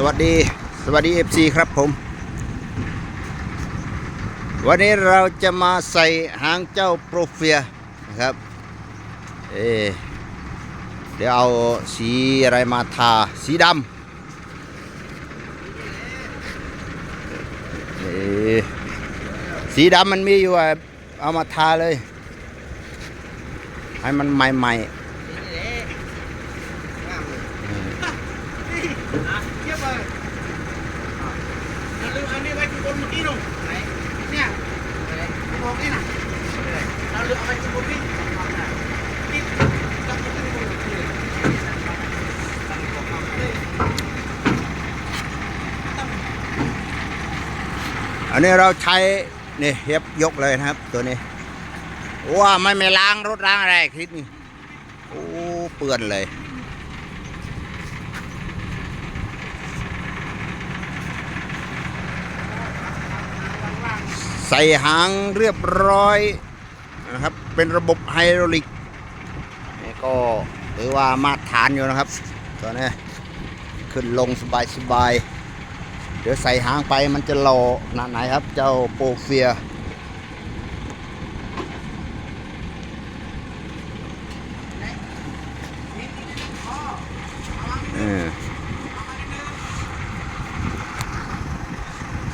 สวัสดีสวัสดี FC ครับผม วันนี้เราจะมาใส่หางเจ้าโปรเฟียนะครับเออเดี๋ยวเอาสีอะไรมาทาสีดำเออสีดำมันมีอยู่อะเอามาทาเลย ให้มันใหม่ๆ เทียบเลยอย่าลืมอันนี้ไว้ข้างบนเมื่อกี้นู่นไหนเนี่ยข้างบ นนี่นะเราลืมเอาไว้ข้างบนนี่นี่เราจะขึ้นบนนี่เลยอันนี้เราใช้นี่เย็บยกเลยนะครับตัวนี้ว้าไม่ไม่ล้างรถล้างอะไรคลิปนี้โอ้เปื้อนเลย ใส่หางเรียบร้อยนะครับ เป็นระบบไฮดรอลิกนี่ก็ถือว่ามาตรฐานอยู่นะครับตัวนี้ขึ้นลงสบายสบายๆเดี๋ยวใส่หางไปมันจะหล่อขนาดไหนครับ เจ้าโปเฟียเออ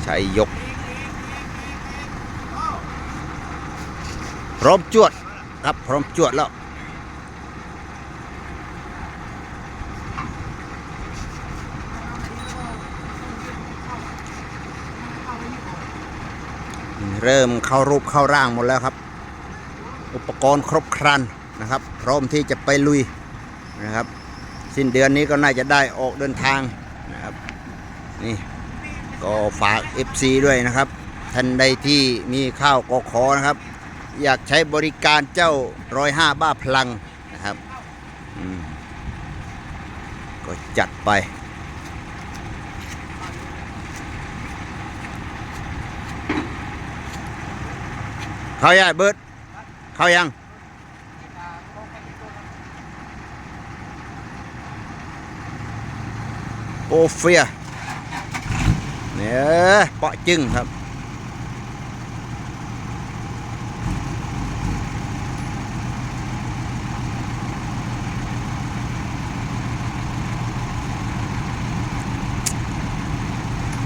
ใช้ยก ร้อมจวดครับพร้อมจวดแล้วเริ่มเข้ารูปเข้าร่างหมดแล้วครับ อุปกรณ์ครบครันนะครับ พร้อมที่จะไปลุยนะครับ สิ้นเดือนนี้ก็น่าจะได้ออกเดินทางนะครับนี่ก็ฝาก FC ด้วยนะครับท่านใดที่มีข้าวกอขอนะครับ อยากใช้บริการเจ้าร้อยห้าบ้าพลังนะครับก็จัดไป เข้ายังเบิร์ดเข้ายังโอเฟียเนี่ยเปาะจึงครับ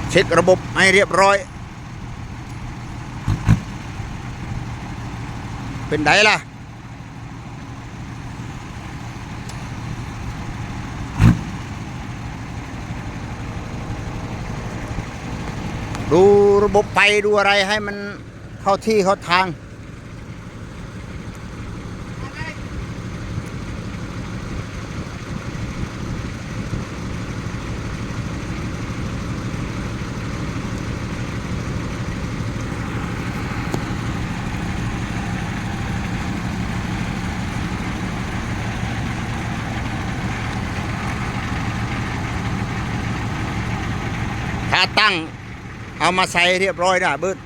เช็คระบบให้เรียบร้อย เป็นไดล่ะ ดูระบบไปดูอะไรให้มันเข้าที่เข้าทางาตั้ง เอามาใส่เรียบร้อยนะเบิด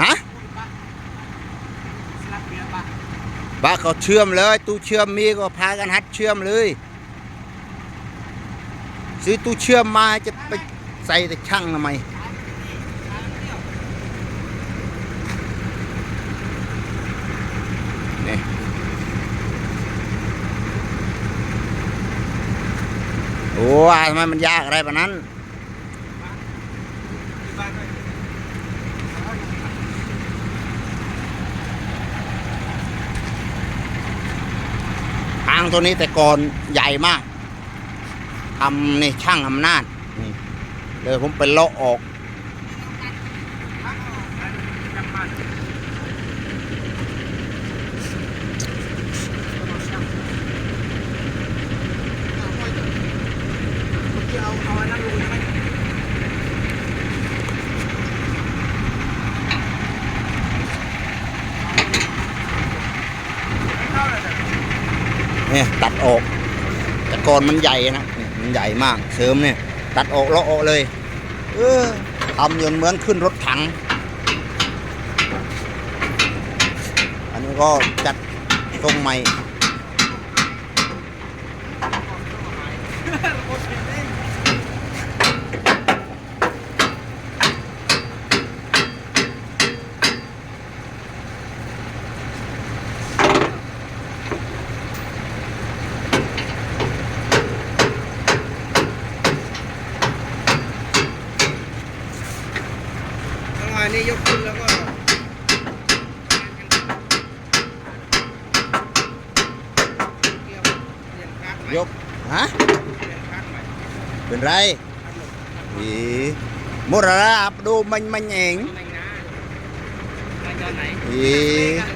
ฮะสลับเบียร์ปะบ้าเขาเชื่อมเลยตู้เชื่อมมีก็พากันหัดเชื่อมเลยซื้อตู้เชื่อมมาจะไปใส่แต่ช่างทำไมนี่โอ้ทำไมมันยากอะไรแบบนั้นด้วย ทางตัวนี้แต่ก่อนใหญ่มากทำนี่ช่างอำนาจนี่เลยผมไปเลาะออก จำบ้านเอาเอาอันนั้นลงใช่ไหม เนี่ยตัดออก แต่ก่อนมันใหญ่นะมันใหญ่มากเสริมเนี่ยตัดออกเลาะออกเลย เออทำยนเหมือนขึ้นรถถัง อันนี้ก็จัดทรงใหม่ หมดเห็นเอง ฮะเป็นไรอีมรระอับดูมันมันเองไม่นะไม่ตอนไหนอี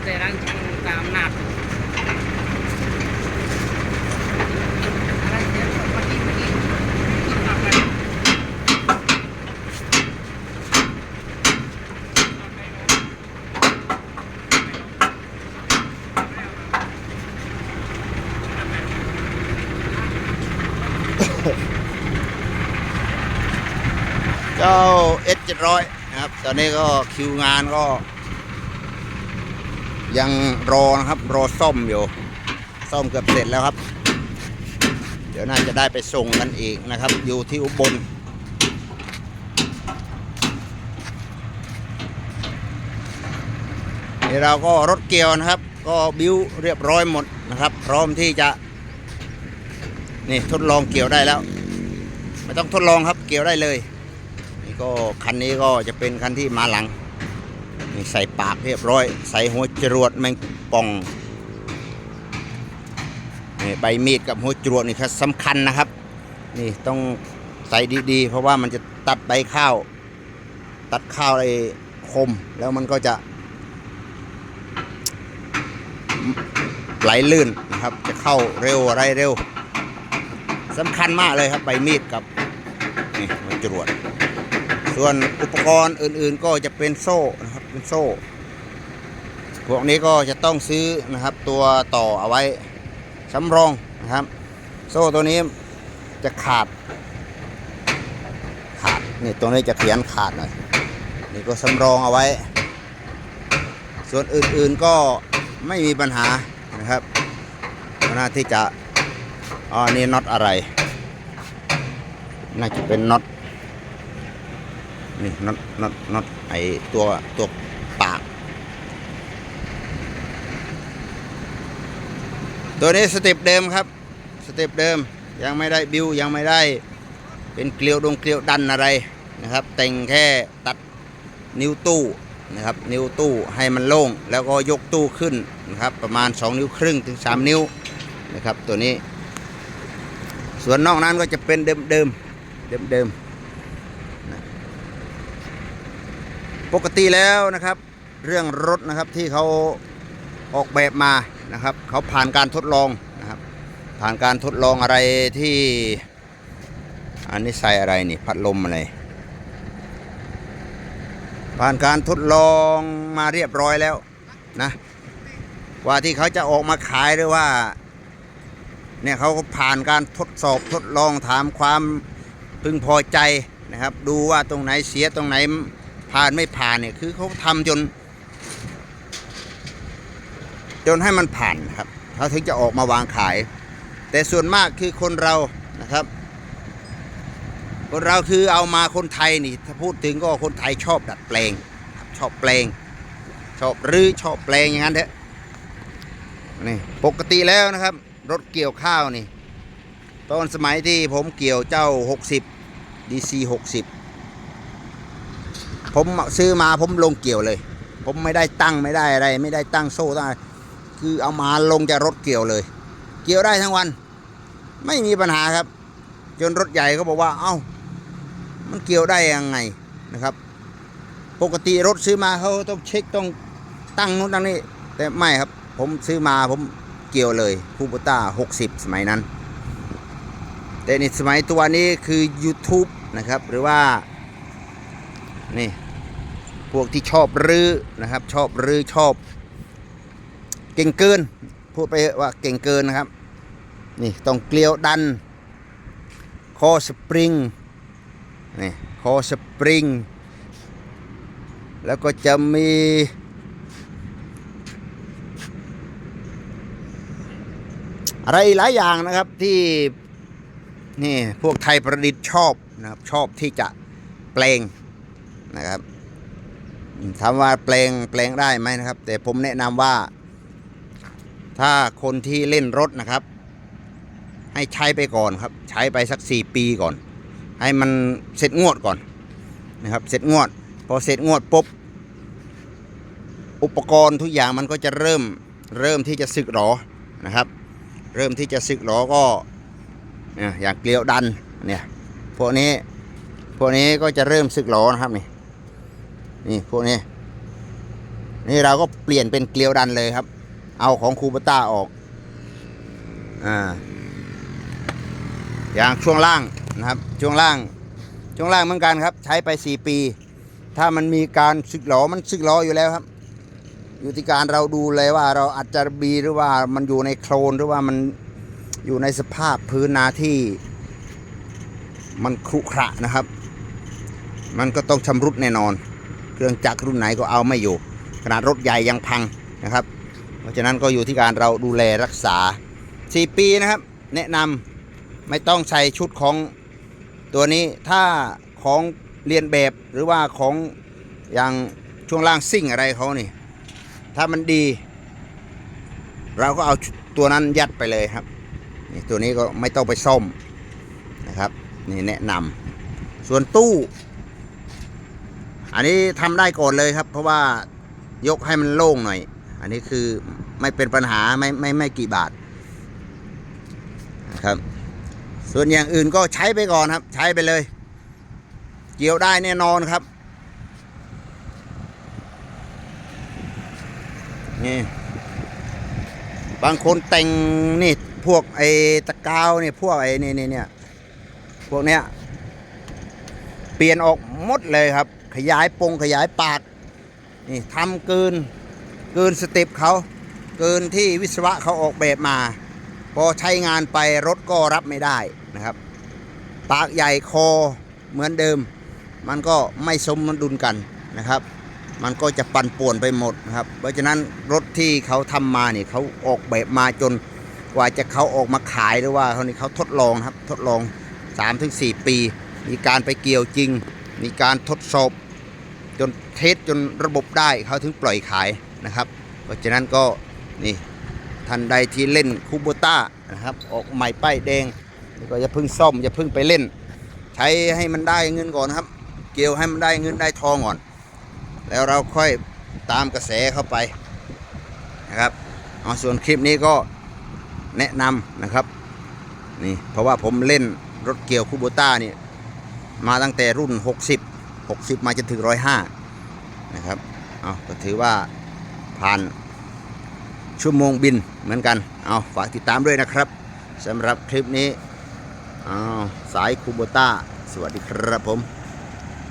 แต่ร้านช่างตามนัดอะไรเดี๋ยวเมื่อกี้เมื่อกี้กินผักไป เจ้า S 700นะครับ ตอนนี้ก็คิวงานก็ ยังรอนะครับ รอซ่อมอยู่ ซ่อมเกือบเสร็จแล้วครับ เดี๋ยวน่าจะได้ไปส่งกันอีกนะครับ อยู่ที่อุบลนี่เราก็รถเกียวนะครับ ก็บิ้วเรียบร้อยหมดนะครับ พร้อมที่จะ นี่ทดลองเกี่ยวได้แล้ว ไม่ต้องทดลองครับเกี่ยวได้เลย ก็คันนี้ก็จะเป็นคันที่มาหลังนี่ใส่ปากเรียบร้อย ใส่หัวจรวดแมงป่องนี่ใบมีดกับหัวจรวดนี่ครับสำคัญนะครับ นี่ต้องใส่ดีๆ เพราะว่ามันจะตัดใบข้าว ตัดข้าวอะไรคม แล้วมันก็จะ ไหลลื่นนะครับ จะเข้าเร็วอะไรเร็วสำคัญมากเลยครับใบมีดกับนี่หัวจรวด ส่วนอุปกรณ์อื่นๆก็จะเป็นโซ่นะครับเป็นโซ่ พวกนี้ก็จะต้องซื้อนะครับตัวต่อเอาไว้สำรองนะครับ โซ่ตัวนี้จะขาด ขาดนี่ตัวนี้จะเขียนขาดหน่อยนี่ก็สำรองเอาไว้ ส่วนอื่นๆก็ไม่มีปัญหานะครับน่าที่จะอ๋อนี่น็อตอะไร น่าจะเป็นน็อต นี่น็อตน็อตน็อตไอตัวตัวปาก ตัวนี้สเต็ปเดิมครับ สเต็ปเดิมยังไม่ได้บิวยังไม่ได้เป็นเกลียวดงเกลียวดันอะไรนะครับ แต่งแค่ตัดนิ้วตู้นะครับ นิ้วตู้ให้มันโล่ง แล้วก็ยกตู้ขึ้นนะครับ ประมาณ 2 นิ้วครึ่งถึง 3 นิ้วนะครับ ตัวนี้ ส่วนนอกนั้นก็จะเป็นเดิมเดิมเดิมเดิมๆ ปกติแล้วนะครับ เรื่องรถนะครับที่เขาออกแบบมานะครับเขาผ่านการทดลองนะครับ ผ่านการทดลองอะไรที่อันนี้ใส่อะไรนี่พัดลมอะไรผ่านการทดลองมาเรียบร้อยแล้วนะกว่าที่เขาจะออกมาขายหรือว่าเนี่ยเขาก็ผ่านการทดสอบทดลองถามความพึงพอใจนะครับ ดูว่าตรงไหนเสียตรงไหน ผ่านไม่ผ่านเนี่ยคือเขาทำจน จนให้มันผ่านครับเขาถึงจะออกมาวางขาย แต่ส่วนมากคือคนเรานะครับ คนเราคือเอามาคนไทยนี่ถ้าพูดถึงก็คนไทยชอบดัดแปลงชอบแปลง ชอบรื้อชอบแปลงอย่างนั้นเถอะนี่ปกติแล้วนะครับ รถเกี่ยวข้าวนี่ตอนสมัยที่ผมเกี่ยวเจ้า 60 DC 60 ผมซื้อมาผมลงเกี่ยวเลย ผมไม่ได้ตั้งไม่ได้อะไร ไม่ได้ตั้งโซ่ตั้งอะไรคือเอามาลงจากรถเกี่ยวเลย เกี่ยวได้ทั้งวัน ไม่มีปัญหาครับ จนรถใหญ่เขาบอกว่า เอ้า มันเกี่ยวได้ยังไงนะครับ ปกติรถซื้อมาเขาต้องเช็คต้องตั้งนู้นตั้งนี้ แต่ไม่ครับ ผมซื้อมาผมเกี่ยวเลยคูปต้า 60 สมัยนั้น แต่ในสมัยตัวนี้คือ YouTube นะครับ หรือว่า นี่ พวกที่ชอบรื้อนะครับ ชอบรื้อชอบ เก่งเกิน พูดไปว่าเก่งเกินนะครับ นี่ต้องเกลียวดัน คอสปริง นี่คอสปริง แล้วก็จะมีอะไรหลายอย่างนะครับที่นี่พวกไทยประดิษฐ์ชอบนะครับชอบที่จะแปลงนะครับ ถามว่าแปลงแปลงได้ไหมนะครับ แต่ผมแนะนำว่า ถ้าคนที่เล่นรถนะครับ ให้ใช้ไปก่อนครับ ใช้ไปสัก4ปีก่อน ให้มันเสร็จงวดก่อนนะครับ เสร็จงวด พอเสร็จงวดปุ๊บอุปกรณ์ทุกอย่างมันก็จะเริ่มเริ่มที่จะสึกหรอนะครับ เริ่มที่จะสึกหรอก็อย่างเกลียวดันเนี่ยพวกนี้พวกนี้ก็จะเริ่มสึกหรอนะครับนี่ นี่พวกนี้ นี่เราก็เปลี่ยนเป็นเกลียวดันเลยครับ เอาของคูปต้าออก อ่า อย่างช่วงล่างนะครับ ช่วงล่าง ช่วงล่างเหมือนกันครับ ใช้ไป 4 ปี ถ้ามันมีการสึกหรอมันสึกหรออยู่แล้วครับ อยู่ที่การเราดูเลยว่าเราอาจจะบีหรือว่ามันอยู่ในโคลนหรือว่ามันอยู่ในสภาพพื้นนาที่มันครุขระนะครับ มันก็ต้องชำรุดแน่นอน เครื่องจักรรุ่นไหนก็เอาไม่อยู่ ขนาดรถใหญ่ยังพังนะครับ เพราะฉะนั้นก็อยู่ที่การเราดูแลรักษา 4 ปีนะครับ แนะนำไม่ต้องใส่ชุดของตัวนี้ถ้าของเรียนแบบหรือว่าของอย่างช่วงล่างซิ่งอะไรเขานี่ ถ้ามันดี เราก็เอาตัวนั้นยัดไปเลยครับนี่ตัวนี้ก็ไม่ต้องไปซ่อมนะครับนี่แนะนำส่วนตู้ อันนี้ทำได้ก่อนเลยครับ เพราะว่ายกให้มันโล่งหน่อย อันนี้คือไม่เป็นปัญหาไม่ไม่ไม่กี่บาทครับ ส่วนอย่างอื่นก็ใช้ไปก่อนครับ ใช้ไปเลย เกี่ยวได้แน่นอนครับนี่บางคนแต่งนี่พวกไอ้ตะกาวนี่พวกไอ้นี่นี่เนี่ยพวกเนี้ย เปลี่ยนออกหมดเลยครับ ขยายปงขยายปากนี่ทำเกินเกินสเต็ปเขาเกินที่วิศวะเขาออกแบบมา พอใช้งานไปรถก็รับไม่ได้นะครับ ปากใหญ่คอเหมือนเดิม มันก็ไม่สมดุลกันนะครับ มันก็จะปั่นป่วนไปหมดนะครับ เพราะฉะนั้นรถที่เขาทำมาเนี่ยเขาออกแบบมาจนกว่าจะเขาออกมาขายหรือว่าเขานี่เขาทดลองครับทดลอง 3-4 ปี มีการไปเกี่ยวจริง มีการทดสอบ จนเทสจนระบบได้เขาถึงปล่อยขายนะครับ เพราะฉะนั้นก็นี่ท่านใดที่เล่นคูโบต้านะครับออกใหม่ป้ายแดงก็อย่าพิ่งซ่อมอย่าพิ่งไปเล่น ใช้ให้มันได้เงินก่อนครับ เกี่ยวให้มันได้เงินได้ทองก่อน แล้วเราค่อยตามกระแสเข้าไปนะครับเอาส่วนคลิปนี้ก็แนะนำนะครับนี่เพราะว่าผมเล่นรถเกี่ยวคูโบต้านี่ มาตั้งแต่รุ่น 60 60 มาจนถึง 105 นะครับเอาก็ถือว่าผ่านชั่วโมงบินเหมือนกัน เอาฝากติดตามด้วยนะครับสำหรับคลิปนี้ เอาสายคูโบต้า สวัสดีครับผม